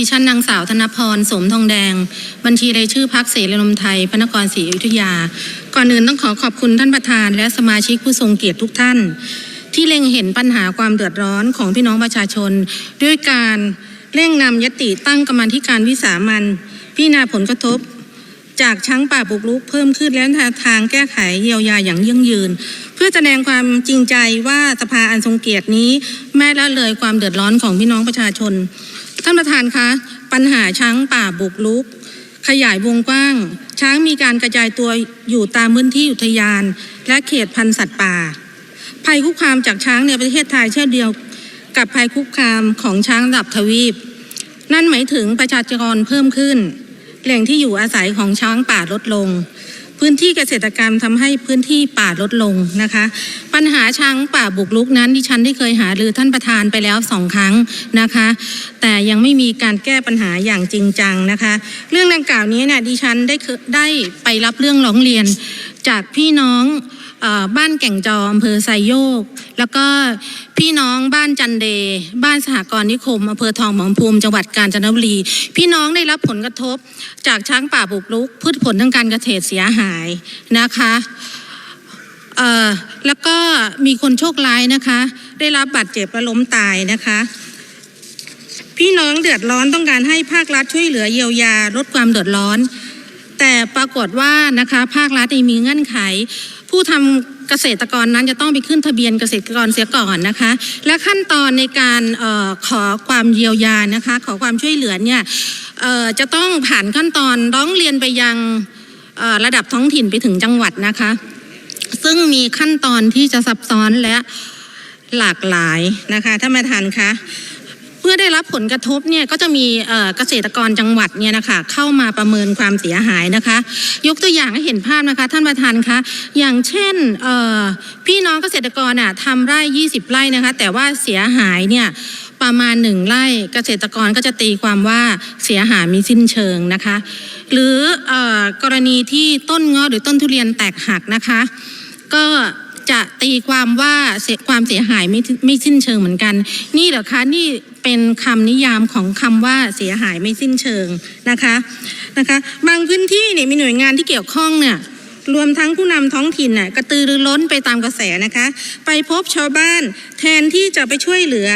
ดิฉันนางสาวธนพรสมทองแดง บัญชีรายชื่อพักเสรีรวมไทยพระนครศรีอยุธยา ก่อนอื่นต้องขอขอบคุณท่านประธาน และสมาชิกผู้ทรงเกียรติทุกท่าน ที่เล็งเห็นปัญหาความเดือดร้อนของพี่น้องประชาชน ด้วยการเร่งนำยติตั้งกรรมธิการวิสามันพิจารณาผลกระทบ จากช้างป่าบุกรุกเพิ่มขึ้นและทางแก้ไขเยียวยาอย่างยั่งยืน เพื่อแสดงความจริงใจว่าสภาอันทรงเกียรตินี้แม่ละเลยความเดือดร้อนของพี่น้องประชาชน ท่านประธานคะปัญหาช้างป่าบุกรุก ขยายวงกว้าง ช้างมีการกระจายตัวอยู่ตามพื้นที่อุทยาน และเขตพันธุ์สัตว์ป่า ภัยคุกคามจากช้างในประเทศไทยเช่นเดียวกับภัยคุกคามของช้างระดับทวีป นั่นหมายถึงประชากรเพิ่มขึ้น แหล่งที่อยู่อาศัยของช้างป่าลดลง พื้นที่เกษตรกรรมทำให้พื้นที่ป่าลดลงนะคะ ปัญหาช้างป่าบุกรุกนั้นดิฉันได้เคยหารือท่านประธานไปแล้วสองครั้งนะคะ แต่ยังไม่มีการแก้ปัญหาอย่างจริงจังนะคะ เรื่องดังกล่าวนี้เนี่ยดิฉันได้ได้ไปรับเรื่องร้องเรียนจากพี่น้อง บ้านแก่งจออำเภอไซโยก แล้วก็พี่น้องบ้านจันเด บ้านสหกรณ์นิคมอำเภอทองหมองภูมิจังหวัดกาญจนบุรี พี่น้องได้รับผลกระทบจากช้างป่าบุกรุก พืชผลทางการเกษตรเสียหายนะคะแล้วก็มีคนโชคร้ายนะคะ ได้รับบาดเจ็บและล้มตายนะคะ พี่น้องเดือดร้อนต้องการให้ภาครัฐช่วยเหลือเยียวยาลดความเดือดร้อน แต่ปรากฏว่านะคะภาครัฐมีเงื่อนไข ผู้ทำเกษตรกรนั้นจะต้องไปขึ้นทะเบียนเกษตรกรเสียก่อนนะคะ และขั้นตอนในการออขอความเยียวยานะคะ ขอความช่วยเหลือเนี่ยจะต้องผ่านขั้นตอนร้องเรียนไปยังระดับท้องถิ่นไปถึงจังหวัดนะคะ ซึ่งมีขั้นตอนที่จะซับซ้อนและหลากหลายนะคะท่านประธานคะ เมื่อได้รับผลกระทบเนี่ยก็จะมีเกษตรกรจังหวัดเนี่ยนะคะเข้ามาประเมินความเสียหายนะคะ ยกตัวอย่างให้เห็นภาพนะคะ ท่านประธานคะอย่างเช่นพี่น้องเกษตรกรอะทำไร่ 20 ไร่นะคะ แต่ว่าเสียหายเนี่ยประมาณหนึ่งไร่เกษตรกรก็จะตีความว่าเสียหายมีสิ้นเชิงนะคะ หรืออกรณีที่ต้นงาะหรือต้นทุเรียนแตกหักนะคะ ก็จะตีความว่าความเสียหายไม่ไม่สิ้นเชิงเหมือนกัน นี่เหรอคะนี่ เป็นคำนิยามของคำว่าเสียหายไม่สิ้นเชิงนะคะนะคะบางพื้นที่เนี่ยมีหน่วยงานที่เกี่ยวข้องเนี่ยรวมทั้งผู้นำท้องถิ่นน่ะกระตือรือร้นไปตามกระแสนะคะ ไปพบชาวบ้านแทนที่จะไปช่วยเหลือ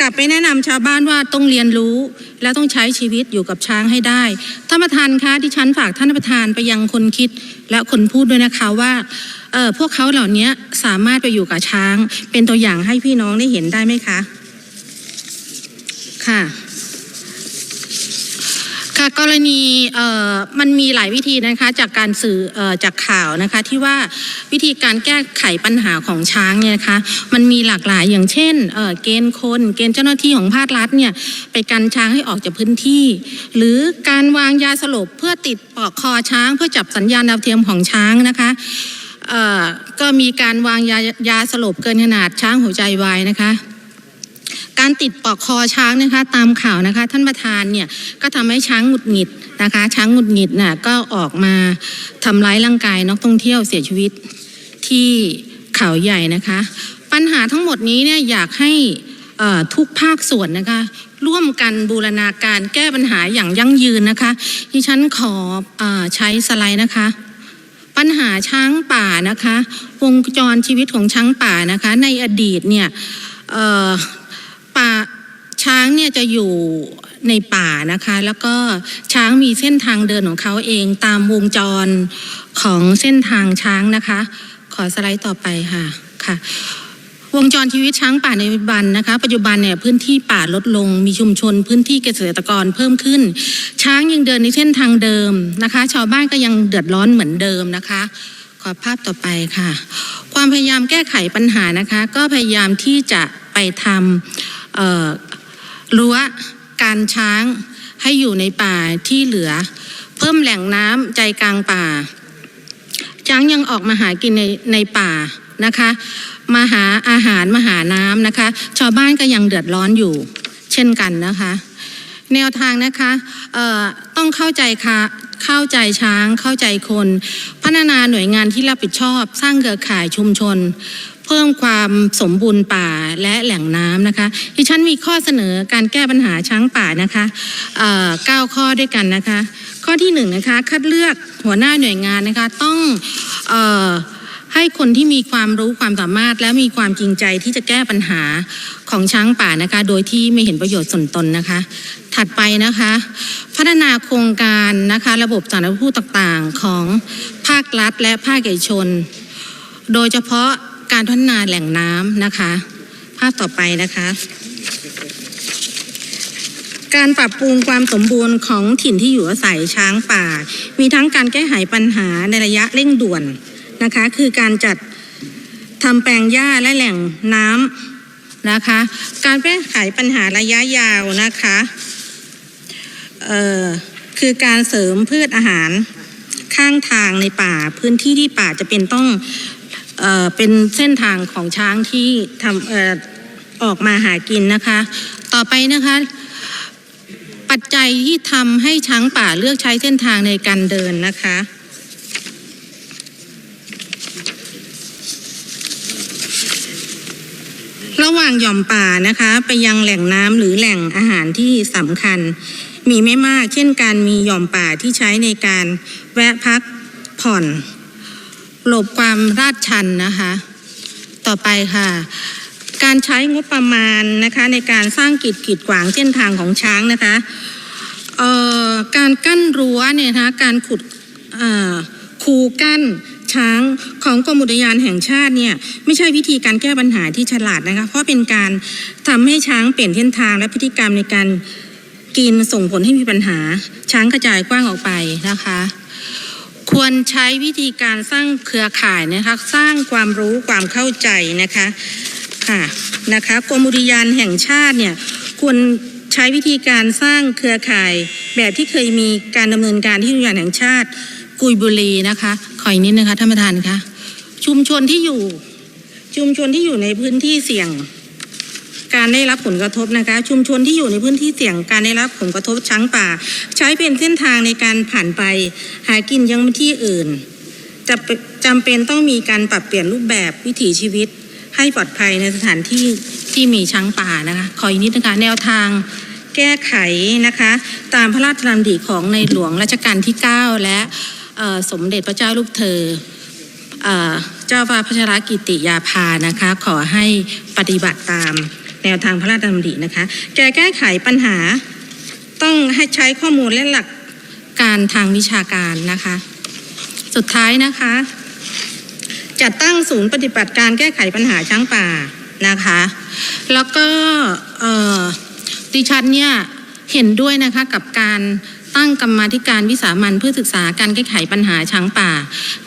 กลับไปแนะนำชาวบ้านว่าต้องเรียนรู้ และต้องใช้ชีวิตอยู่กับช้างให้ได้ท่านประธานคะที่ฉันฝากท่านประธานไปยังคนคิดและคนพูดด้วยนะคะว่าเออพวกเขาเหล่านี้สามารถไปอยู่กับช้าง เป็นตัวอย่างให้พี่น้องได้เห็นได้ไหมคะ ค่ะค่ะกรณีมันมีหลายวิธีนะคะจากการสื่ออจากข่าวนะคะที่ว่าวิธีการแก้ไขปัญหาของช้างเนี่ยนะคะมันมีหลากหลายอย่างเช่นเเกณฑ์คน เกณฑ์เจ้าหน้าที่ของภาครัฐเนี่ยไปกันช้างให้ออกจากพื้นที่ หรือการวางยาสลบเพื่อติดปอกคอช้าง เพื่อจับสัญญาณดาวเทียมของช้างนะคะก็มีการวางยายาสลบเกินขนาดช้างหัวใจวายนะคะ การติดปอกคอช้างนะคะตามข่าวนะคะ ท่านประธานเนี่ยก็ทำให้ช้างหงุดหงิดนะคะ ช้างหงุดหงิดน่ะก็ออกมาทำร้ายร่างกายนักท่องเที่ยวเสียชีวิตที่เขาใหญ่นะคะ ปัญหาทั้งหมดนี้เนี่ยอยากให้ทุกภาคส่วนนะคะ ร่วมกันบูรณาการแก้ปัญหาอย่างยั่งยืนนะคะที่ฉันขออใช้สไลด์นะคะปัญหาช้างป่านะคะ วงจรชีวิตของช้างป่านะคะ ในอดีตเนี่ย ป่าช้างเนี่ยจะอยู่ในป่านะคะ แล้วก็ช้างมีเส้นทางเดินของเขาเองตามวงจรของเส้นทางช้างนะคะ ขอสไลด์ต่อไปค่ะค่ะวงจรชีวิตช้างป่าในปัจจุบันนะคะ ปัจจุบันเนี่ยพื้นที่ป่าลดลง มีชุมชน พื้นที่เกษตรกรเพิ่มขึ้น ช้างยังเดินในเส้นทางเดิมนะคะ ชาวบ้านก็ยังเดือดร้อนเหมือนเดิมนะคะ ขอภาพต่อไปค่ะ ความพยายามแก้ไขปัญหานะคะ ก็พยายามที่จะไปทำ รั้วการช้างให้อยู่ในป่าที่เหลือ เพิ่มแหล่งน้ำใจกลางป่า ช้างยังออกมาหากินในในป่านะคะมาหาอาหารมาหาน้ำนะคะ ชาวบ้านก็ยังเดือดร้อนอยู่ เช่นกันนะคะ แนวทางนะคะต้องเข้าใจค่ะ เข้าใจช้างเข้าใจคน พัฒนาหน่วยงานที่รับผิดชอบ สร้างเครือข่ายชุมชน เพิ่มความสมบูรณ์ป่าและแหล่งน้ำนะคะดิฉันมีข้อเสนอการแก้ปัญหาช้างป่านะคะเก้าข้อด้วยกันนะคะ ข้อที่หนึ่งนะคะคัดเลือกหัวหน้าหน่วยงานนะคะต้องเคนที่มีความรู้ความสามารถ และมีความจริงใจที่จะแก้ปัญหาของช้างป่านะคะ โดยที่ไม่เห็นประโยชน์ส่วนตนนะคะ ถัดไปนะคะ พัฒนาโครงการนะคะ ระบบสาธารณูปต่างๆของภาครัฐ และภาคเอกชน โดยเฉพาะการพัฒนาแหล่งน้ำนะคะ ภาพต่อไปนะคะการปรับปรุงความสมบูรณ์ของถิ่นที่อยู่อาศัยช้างป่า มีทั้งการแก้ไขปัญหาในระยะเร่งด่วน นะคะ คือการจัดทำแปลงหญ้าและแหล่งน้ำนะคะ การแก้ไขปัญหาระยะยาวนะคะคือการเสริมพืชอาหารข้างทางในป่าพื้นที่ที่ป่าจะเป็นต้องเออเป็นเส้นทางของช้างที่ทำอออกมาหากินนะคะ ต่อไปนะคะ ปัจจัยที่ทำให้ช้างป่าเลือกใช้เส้นทางในการเดินนะคะ ระหว่างหย่อมป่านะคะ ไปยังแหล่งน้ำหรือแหล่งอาหารที่สำคัญ มีไม่มากเช่นการมีหย่อมป่าที่ใช้ในการแวะพักผ่อน หลบความราดชันนะคะ ต่อไปค่ะ การใช้งบประมาณนะคะในการสร้างกีดกีดขวางเส้นทางของช้างนะคะการกั้นรั้วเนี่ยนะคะการขุดคูกั้น ช้างของกรมอุทยานแห่งชาติเนี่ยไม่ใช่วิธีการแก้ปัญหาที่ฉลาดนะคะ เพราะเป็นการทำให้ช้างเปลี่ยนเส้นทางและพฤติกรรมในการกินส่งผลให้มีปัญหา ช้างกระจายกว้างออกไปนะคะ ควรใช้วิธีการสร้างเครือข่ายนะคะสร้างความรู้ความเข้าใจนะคะค่ะนะคะกรมอุทยานแห่งชาติเนี่ยควรใช้วิธีการสร้างเครือข่ายแบบที่เคยมีการดำเนินการที่อุทยานแห่งชาติกุยบุรีนะคะ ขออีกนิดนะคะท่านประธานคะชุมชนที่อยู่ ชุมชนที่อยู่ในพื้นที่เสี่ยง การได้รับผลกระทบนะคะ ชุมชนที่อยู่ในพื้นที่เสี่ยง การได้รับผลกระทบช้างป่า ใช้เป็นเส้นทางในการผ่านไป หากินยังที่อื่นจะจำเป็นต้องมีการปรับเปลี่ยนรูปแบบวิถีชีวิต ให้ปลอดภัยในสถานที่ที่มีช้างป่านะคะขออีกนิดนะคะแนวทางแก้ไขนะคะ ตามพระราชดำริของในหลวงรัชกาลที่ 9 และ สมเด็จพระเจ้าลูกเธอเอ่อเจ้าฟ้าพัชรกิติยาภานะคะ ขอให้ปฏิบัติตามแนวทางพระราชดำรินะคะแก้แก้ไขปัญหาต้องให้ใช้ข้อมูลและหลักการทางวิชาการนะคะ สุดท้ายนะคะจัดตั้งศูนย์ปฏิบัติการแก้ไขปัญหาช้างป่านะคะ แล้วก็ดิฉันเนี่ยเห็นด้วยนะคะกับการ ตั้งกรรมาธิการวิสามันเพื่อศึกษาการแก้ไขปัญหาช้างป่า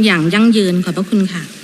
อย่างยั่งยืนขอบพระคุณค่ะ